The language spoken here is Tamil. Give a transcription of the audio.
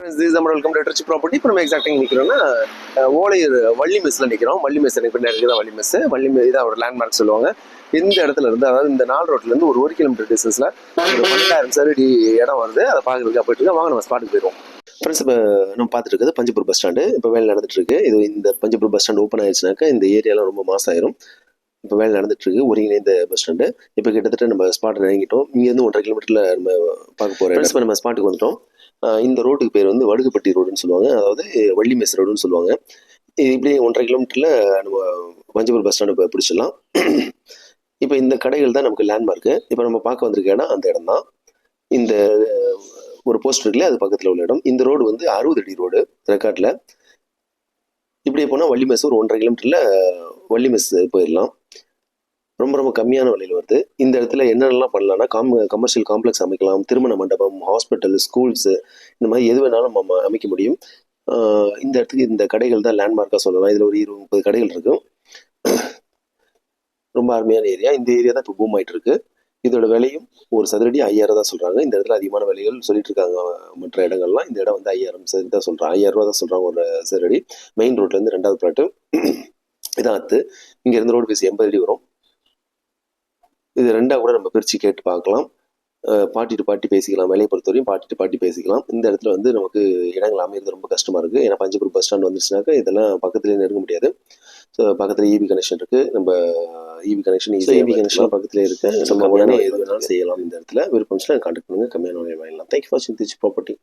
திஸ் நம்ம வெல்கம் டு ரிச் ப்ராப்பர்ட்டி இப்போ நம்ம எக்ஸாக்டாக நிற்கிறோம்னா ஓலையூர் வள்ளி மெஸ்ஸில் நிற்கிறோம் வள்ளி மெஸ் எனக்கு பின்னாடி இருக்கிற வள்ளி மெஸ். வள்ளி மெஸ் இதான் ஒரு லேண்ட்மார்க் சொல்லுவாங்க. இந்த இடத்துல இருந்து அதாவது இந்த நாலு ரோட்ல இருந்து ஒரு ஒரு கிலோமீட்டர் டிஸ்டன்ஸில் ஒரு பன்னெண்டாயிரம் சரடி இடம் வருது. அதை பார்க்குறதுக்கு போயிட்டு இருக்கோம் வாங்க நம்ம ஸ்பாட்டுக்கு போயிடுவோம். ஃப்ரெண்ட்ஸ் இப்போ நம்ம பார்த்துட்டு இருக்கிறது பஞ்சப்பூர் பஸ் ஸ்டாண்டு இப்போ வேலை நடந்துட்டு இருக்கு. இது இந்த பஞ்சப்பூர் பஸ் ஸ்டாண்ட் ஓப்பன் ஆயிடுச்சுனாக்கா இந்த ஏரியாலாம் ரொம்ப மாசம் ஆயிரும். இப்போ வேலை நடந்துட்டு இருக்கு. ஒருங்கிணைந்த பஸ் ஸ்டாண்டு இப்போ கிட்டத்தட்ட நம்ம ஸ்பாட் இறங்கிட்டோம். இங்கேருந்து ஒன்றரை கிலோமீட்டர்ல நம்ம பார்க்க போகிறோம் இப்போ நம்ம ஸ்பாட்டுக்கு வந்துட்டோம். இந்த ரோட்டுக்கு பேர் வந்து வடுகுப்பட்டி ரோடுன்னு சொல்லுவாங்க. அதாவது வள்ளி மெஸ் ரோடுன்னு சொல்லுவாங்க. இது இப்படி ஒன்றரை கிலோமீட்டர்ல நம்ம பஞ்சப்பூர் பஸ் ஸ்டாண்டு பிடிச்சிடலாம். இப்போ இந்த கடைகள் தான் நமக்கு லேண்ட்மார்க்கு இப்போ நம்ம பார்க்க வந்திருக்க இடம் அந்த இடம் தான் இந்த ஒரு போஸ்ட் இருக்குல்ல அது பக்கத்தில் உள்ள இடம். இந்த ரோடு வந்து அறுபது அடி ரோடு ரெக்கார்டில். இப்படியே போனால் வள்ளி மெஸ் ஒரு ஒன்றரை கிலோமீட்டரில் வள்ளி மெஸ் போயிடலாம். ரொம்ப ரொம்ப கம்மியான விலையில் வருது. இந்த இடத்துல என்னென்னலாம் பண்ணலாம்னா காம் கமர்ஷியல் காம்ப்ளெக்ஸ் அமைக்கலாம் திருமண மண்டபம் ஹாஸ்பிட்டல் ஸ்கூல்ஸு இந்த மாதிரி எது வேணாலும் நம்ம அமைக்க முடியும். இந்த இடத்துக்கு இந்த கடைகள் தான் லேண்ட்மார்க்காக சொல்லலாம். இதில் ஒரு இருபது முப்பது கடைகள் இருக்கும் ரொம்ப அருமையான ஏரியா இந்த ஏரியா தான் இப்போ பூம் ஆகிட்டு இருக்கு இதோட விலையும் ஒரு சதுரடி ஐயாயிரம் தான் சொல்கிறாங்க இந்த இடத்துல அதிகமான விலைகள் சொல்லிட்டு இருக்காங்க மற்ற இடங்கள்லாம். இந்த இடம் வந்து ஐயாயிரம் சதுரடி தான் சொல்கிறாங்க ஐயாயிரம் ரூபா தான் சொல்கிறாங்க ஒரு சதுரடி. மெயின் ரோட்லேருந்து ரெண்டாவது பிளாட்டு இதான் அத்து. இங்கேருந்து ரோடு பேசி எண்பது அடி வரும். இது ரெண்டா கூட நம்ம பிரிச்சு கேட்டு பார்க்கலாம். பாட்டி டு பாட்டி பேசிக்கலாம். விலையை பொறுத்தவரையும் பாட்டி டு பாட்டி பேசிக்கலாம். இந்த இடத்துல வந்து நமக்கு இடங்கள் அமைகிறது ரொம்ப கஷ்டமா இருக்கு. ஏன்னா பஞ்சபுரம் பஸ் ஸ்டாண்ட் வந்துச்சுனாக்கா இதெல்லாம் பக்கத்துலேயே நெருங்க முடியாது. ஸோ பக்கத்துல இபி கனெக்ஷன் இருக்கு. நம்ம இபி கனெக்ஷன் இபி கனெக்ஷன் பக்கத்துல இருக்கு. நம்ம உடனே எது வேணாலும் செய்யலாம். இந்த இடத்துல விருப்பம் கான்டாக்ட் பண்ணுங்க. கம்மியான வாங்கலாம் தேங்க்யூ ஃபார் சிந்திச்சு ப்ராப்பர்ட்டி